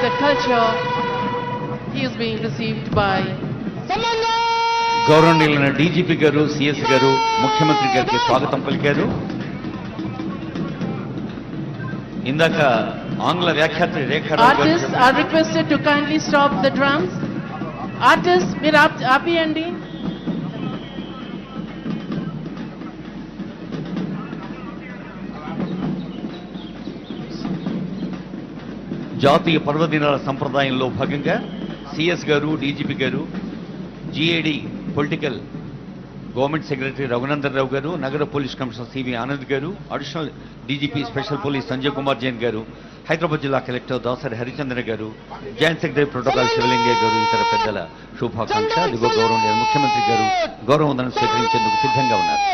the culture, he is being received by గౌరవనీయులైన DGP గారు CS గారు ముఖ్యమంత్రి గారికి స్వాగతం పలికారు ఇందాక ఆంగ్ల వ్యాఖ్యాత రేఖారావు గారు artists are requested to kindly stop the drums. Artists, మీరు ఆప్ ఆపియండి జాతీయ పర్వదినాల సంప్రదాయంలో భాగంగా సిఎస్ గారు డీజీపీ గారు GAD political government secretary Raghunandan Rao గారు నగర పోలీస్ కమిషనర్ సివి ఆనంద్ గారు additional DGP special police Sanjay Kumar Jain గారు హైదరాబాద్ జిల్లా కలెక్టర్ దాసరి హరిచంద్ర గారు జాయింట్ సెక్రటరీ ప్రోటోకాల్ శివలింగయ్య గారు ఇతర పెద్దల శుభాకాంక్ష దిగువ గౌరవ ముఖ్యమంత్రి గారు గౌరవ వందనం స్వీకరించేందుకు సిద్ధంగా ఉన్నారు.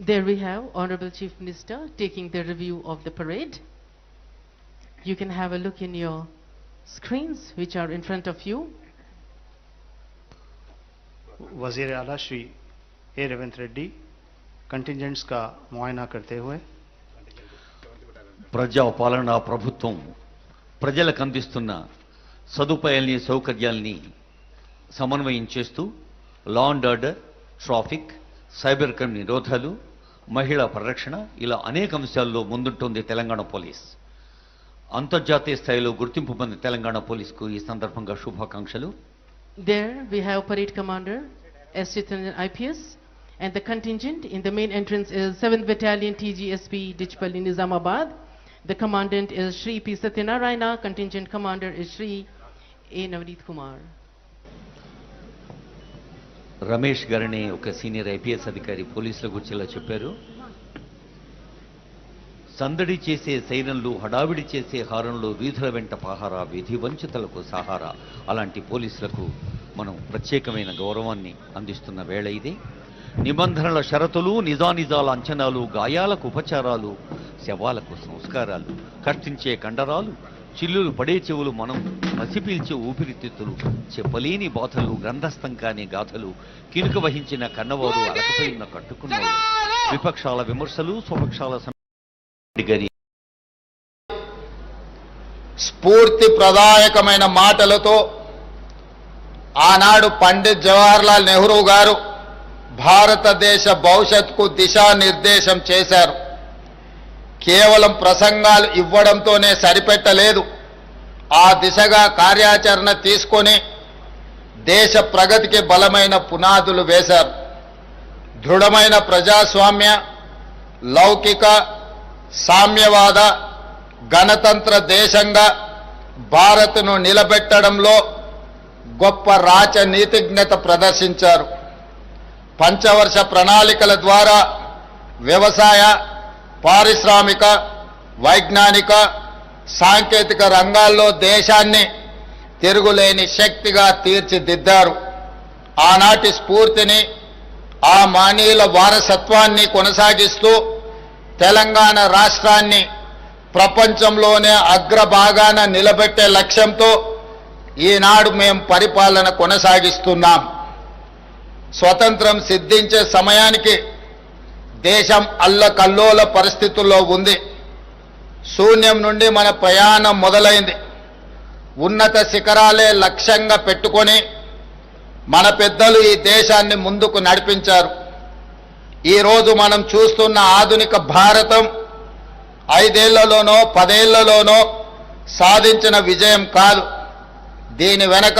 There we have Honorable Chief Minister taking the review of the parade. You can have a look in your screens which are in front of you. वजीर अला श्री ए रेवंत रेड्डी कंटिजेंट्स का मुआयना करते हुए ప్రజా పాలనా ప్రభుత్వం ప్రజలకు అందిస్తున్న సదుపాయాల్ని సౌకర్యాల్ని సమన్వయం చేస్తూ law and order traffic cyber crime నిరోధాలు మహిళా పరిరక్షణ ఇలా అనేక అంశాల్లో ముందుంటుంది తెలంగాణ పోలీస్ అంతర్జాతీయ స్థాయిలో గుర్తింపు పొందిన తెలంగాణ పోలీసుకు ఈ సందర్భంగా శుభాకాంక్షలు There we have Parade Commander S. Chittranjan IPS and the contingent in the main entrance is 7th Battalion TGSP Dichpalli Nizamabad. The commandant is Shri P. Satyanarayana, contingent commander is Shri A. Navneet Kumar. Ramesh గారని ఒక senior IPS అధికారి పోలీసుల గురించి ఇలా చెప్పారు. సందడి చేసే సైరన్లు హడావిడి చేసే హారంలో వీధుల వెంట పహారా విధి వంచితలకు సహారా. అలాంటి పోలీసులకు మనం ప్రత్యేకమైన గౌరవాన్ని అందిస్తున్న వేళ ఇది. నిబంధనల షరతులు నిజానిజాల అంచనాలు గాయాలకు ఉపచారాలు శవాలకు సంస్కారాలు కష్టించే కండరాలు చిల్లులు పడే చెవులు మనం పసిపీల్చే ఊపిరితిత్తులు చెప్పలేని బాధలు గ్రంథస్థం కాని గాథలు కినుక వహించిన కన్నవారు అలకపోయిన కట్టుకున్నారు విపక్షాల విమర్శలు స్వపక్షాల స్ఫూర్తి ప్రదాయకమైన మాటలతో ఆనాడు పండిత్ జవహర్లాల్ నెహ్రూ గారు భారతదేశ భవిష్యత్కు దిశానిర్దేశం చేశారు. కేవలం ప్రసంగాలు ఇవ్వడంతోనే సరిపెట్టలేదు. ఆ దిశగా కార్యాచరణ తీసుకొని దేశ ప్రగతికి బలమైన పునాదులు వేశారు. దృఢమైన ప్రజాస్వామ్య లౌకిక సామ్యవాద గణతంత్ర దేశంగా భారత్ను నిలబెట్టడంలో గొప్ప రాచనీతిజ్ఞత ప్రదర్శించారు. పంచవర్ష ప్రణాళికల ద్వారా వ్యవసాయ పారిశ్రామిక వైజ్ఞానిక సాంకేతిక రంగాల్లో దేశాన్ని తిరుగులేని శక్తిగా తీర్చిదిద్దారు. ఆనాటి స్ఫూర్తిని ఆ మానీయుల వారసత్వాన్ని కొనసాగిస్తూ తెలంగాణ రాష్ట్రాన్ని ప్రపంచంలోనే అగ్రభాగాన నిలబెట్టే లక్ష్యంతో ఈనాడు మేము పరిపాలన కొనసాగిస్తున్నాం. స్వతంత్రం సిద్ధించే సమయానికి దేశం అల్లకల్లోల పరిస్థితుల్లో ఉంది. శూన్యం నుండి మన ప్రయాణం మొదలైంది. ఉన్నత శిఖరాలే లక్ష్యంగా పెట్టుకొని మన పెద్దలు ఈ దేశాన్ని ముందుకు నడిపించారు. ఈరోజు మనం చూస్తున్న ఆధునిక భారతం ఐదేళ్ళలోనో పదేళ్ళలోనో సాధించిన విజయం కాదు. దీని వెనక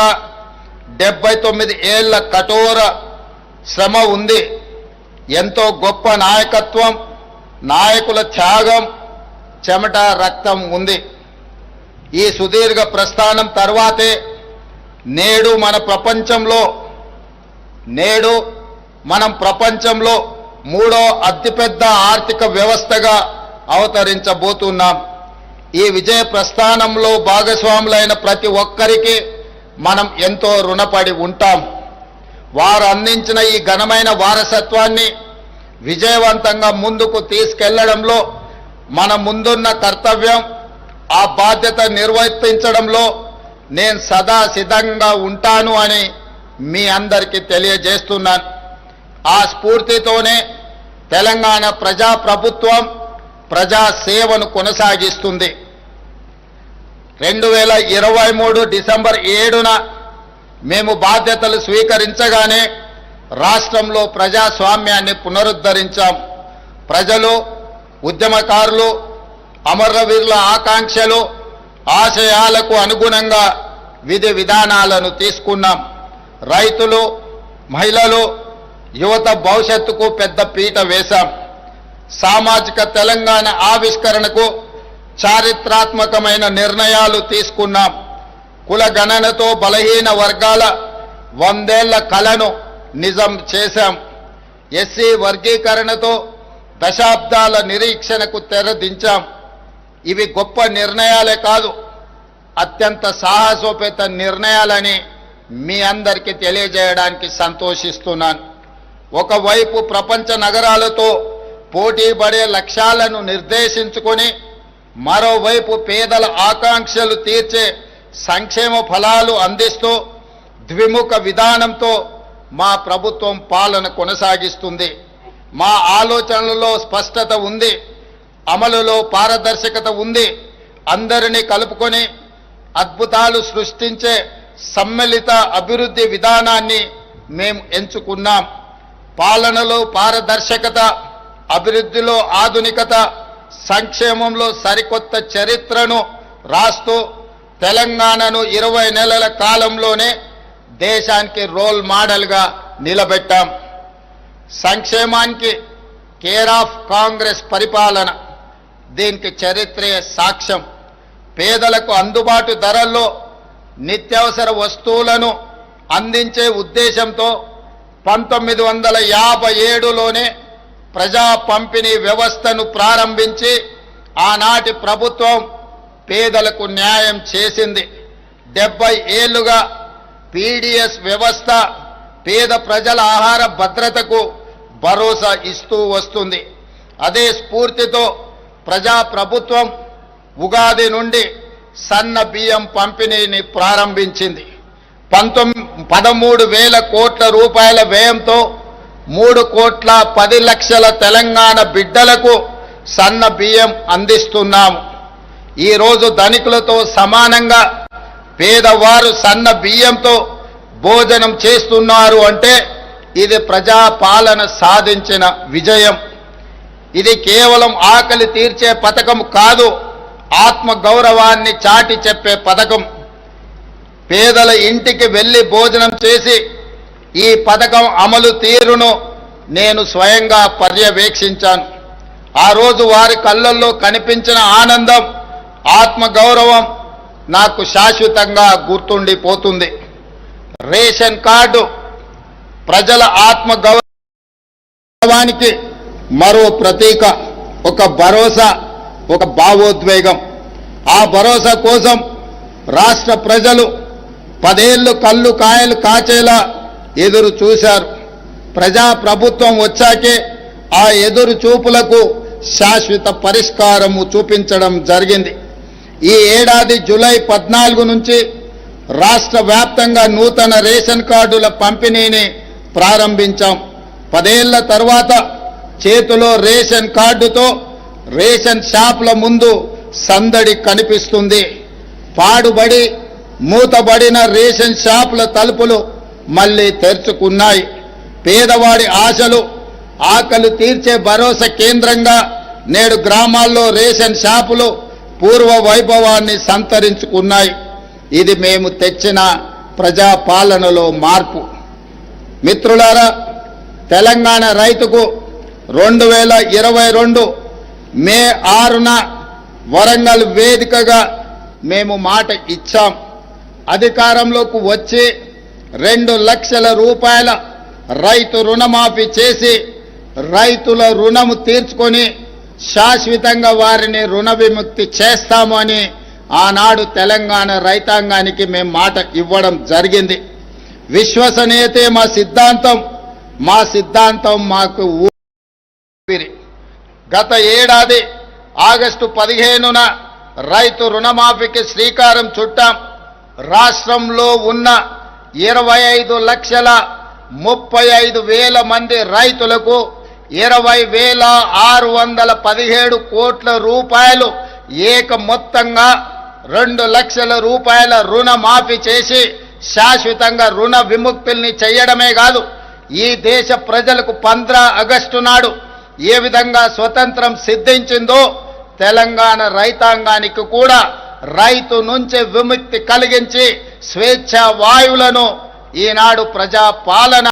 డెబ్బై తొమ్మిది ఏళ్ళ కఠోర శ్రమ ఉంది. ఎంతో గొప్ప నాయకత్వం నాయకుల త్యాగం చెమట రక్తం ఉంది. ఈ సుదీర్ఘ ప్రస్థానం తర్వాతే నేడు మన ప్రపంచంలో నేడు మనం ప్రపంచంలో మూడో అతిపెద్ద ఆర్థిక వ్యవస్థగా అవతరించబోతున్నాం. ఈ విజయ ప్రస్థానంలో భాగస్వాములైన ప్రతి ఒక్కరికి మనం ఎంతో రుణపడి ఉంటాం. వారు అందించిన ఈ ఘనమైన వారసత్వాన్ని విజయవంతంగా ముందుకు తీసుకెళ్ళడంలో మన ముందున్న కర్తవ్యం ఆ బాధ్యత నిర్వర్తించడంలో నేను సదా సిద్ధంగా ఉంటాను అని మీ అందరికీ తెలియజేస్తున్నాను. ఆ స్ఫూర్తితోనే తెలంగాణ ప్రజా ప్రభుత్వం ప్రజా సేవను కొనసాగిస్తుంది. రెండు వేల ఇరవై మూడు డిసెంబర్ ఏడున మేము బాధ్యతలు స్వీకరించగానే రాష్ట్రంలో ప్రజాస్వామ్యాన్ని పునరుద్ధరించాం. ప్రజలు ఉద్యమకారులు అమరవీరుల ఆకాంక్షలు ఆశయాలకు అనుగుణంగా విధి విధానాలను తీసుకున్నాం. రైతులు మహిళలు యువత భవిష్యత్తుకు పెద్ద పీట వేశాం. సామాజిక తెలంగాణ ఆవిష్కరణకు చారిత్రాత్మకమైన నిర్ణయాలు తీసుకున్నాం. కుల గణనతో బలహీన వర్గాల వందేళ్ళ కలను నిజం చేశాం. ఎస్సీ వర్గీకరణతో దశాబ్దాల నిరీక్షణకు తెరదించాం. ఇవి గొప్ప నిర్ణయాలే కాదు అత్యంత సాహసోపేత నిర్ణయాలని మీ అందరికీ తెలియజేయడానికి సంతోషిస్తున్నాను. ఒకవైపు ప్రపంచ నగరాలతో పోటీ పడే లక్ష్యాలను నిర్దేశించుకొని మరోవైపు పేదల ఆకాంక్షలు తీర్చే సంక్షేమ ఫలాలు అందిస్తూ ద్విముఖ విధానంతో మా ప్రభుత్వం పాలన కొనసాగిస్తుంది. మా ఆలోచనలలో స్పష్టత ఉంది. అమలులో పారదర్శకత ఉంది. అందరినీ కలుపుకొని అద్భుతాలు సృష్టించే సమ్మిళిత అభివృద్ధి విధానాన్ని మేము ఎంచుకున్నాం. పాలనలో పారదర్శకత అభివృద్ధిలో ఆధునికత సంక్షేమంలో సరికొత్త చరిత్రను రాస్తూ తెలంగాణను ఇరవై నెలల కాలంలోనే దేశానికి రోల్ మోడల్గా నిలబెట్టాం. సంక్షేమానికి కేర్ ఆఫ్ కాంగ్రెస్ పరిపాలన దీనికి చరిత్రే సాక్ష్యం. పేదలకు అందుబాటు ధరల్లో నిత్యావసర వస్తువులను అందించే ఉద్దేశంతో పంతొమ్మిది వందల యాభై ఏడులోనే ప్రజా పంపిణీ వ్యవస్థను ప్రారంభించి ఆనాటి ప్రభుత్వం పేదలకు న్యాయం చేసింది. డెబ్బై ఏళ్ళుగా పీడిఎస్ వ్యవస్థ పేద ప్రజల ఆహార భద్రతకు భరోసా ఇస్తూ వస్తుంది. అదే స్ఫూర్తితో ప్రజా ప్రభుత్వం ఉగాది నుండి సన్న బియ్యం పంపిణీని ప్రారంభించింది. పంతొమ్మిది పదమూడు వేల కోట్ల రూపాయల వ్యయంతో మూడు కోట్ల పది లక్షల తెలంగాణ బిడ్డలకు సన్న బియ్యం అందిస్తున్నాము. ఈరోజు ధనికులతో సమానంగా పేదవారు సన్న బియ్యంతో భోజనం చేస్తున్నారు అంటే ఇది ప్రజాపాలన సాధించిన విజయం. ఇది కేవలం ఆకలి తీర్చే పథకం కాదు ఆత్మ గౌరవాన్ని చాటి చెప్పే పథకం. పేదల ఇంటికి వెళ్ళి భోజనం చేసి ఈ పథకం అమలు తీరును నేను స్వయంగా పర్యవేక్షించాను. ఆ రోజు వారి కళ్ళల్లో కనిపించిన ఆనందం ఆత్మగౌరవం నాకు శాశ్వతంగా గుర్తుండిపోతుంది. రేషన్ కార్డు ప్రజల ఆత్మగౌరవానికి మరో ప్రతీక ఒక భరోసా ఒక భావోద్వేగం. ఆ భరోసా కోసం రాష్ట్ర ప్రజలు పదేళ్ళు కళ్ళు కాయలు కాచేలా ఎదురు చూశారు. ప్రజా ప్రభుత్వం వచ్చాకే ఆ ఎదురు చూపులకు శాశ్వత పరిష్కారము చూపించడం జరిగింది. ఈ ఏడాది జూలై పద్నాలుగు నుంచి రాష్ట్ర వ్యాప్తంగా నూతన రేషన్ కార్డుల పంపిణీని ప్రారంభించాం. పదేళ్ళ తర్వాత చేతిలో రేషన్ కార్డుతో రేషన్ షాపుల ముందు సందడి కనిపిస్తుంది. పాడుబడి మూతబడిన రేషన్ షాపుల తలుపులు మళ్ళీ తెరుచుకున్నాయి. పేదవాడి ఆశలు ఆకలి తీర్చే భరోసా కేంద్రంగా నేడు గ్రామాల్లో రేషన్ షాపులు పూర్వ వైభవాన్ని సంతరించుకున్నాయి. ఇది మేము తెచ్చిన ప్రజాపాలనలో మార్పు. మిత్రులారా తెలంగాణ రైతుకు రెండు వేల ఇరవై రెండు మే ఆరున వరంగల్ వేదికగా మేము మాట ఇచ్చాం. అధికారంలోకి వచ్చి రెండు లక్షల రూపాయల రైతు రుణమాఫీ చేసి రైతుల రుణము తీర్చుకొని శాశ్వతంగా వారిని రుణ విముక్తి చేస్తాము అని ఆనాడు తెలంగాణ రైతాంగానికి మేము మాట ఇవ్వడం జరిగింది. విశ్వసనీయతే మా సిద్ధాంతం. మా సిద్ధాంతం మాకు గత ఏడాది ఆగస్టు పదిహేనున రైతు రుణమాఫీకి శ్రీకారం చుట్టాం. రాష్ట్రంలో ఉన్న ఇరవై ఐదు లక్షల ముప్పై ఐదు వేల మంది రైతులకు ఇరవై వేల ఆరు వందల పదిహేడు కోట్ల రూపాయలు ఏక మొత్తంగా రెండు లక్షల రూపాయల రుణమాఫీ చేసి శాశ్వతంగా రుణ విముక్తుల్ని చేయడమే కాదు ఈ దేశ ప్రజలకు పంద్రా ఆగస్టు నాడు ఏ విధంగా స్వతంత్రం సిద్ధించిందో తెలంగాణ రైతాంగానికి కూడా రైతు నుంచి విముక్తి కలిగించి స్వేచ్ఛ వాయువులను ఈనాడు ప్రజా పాలన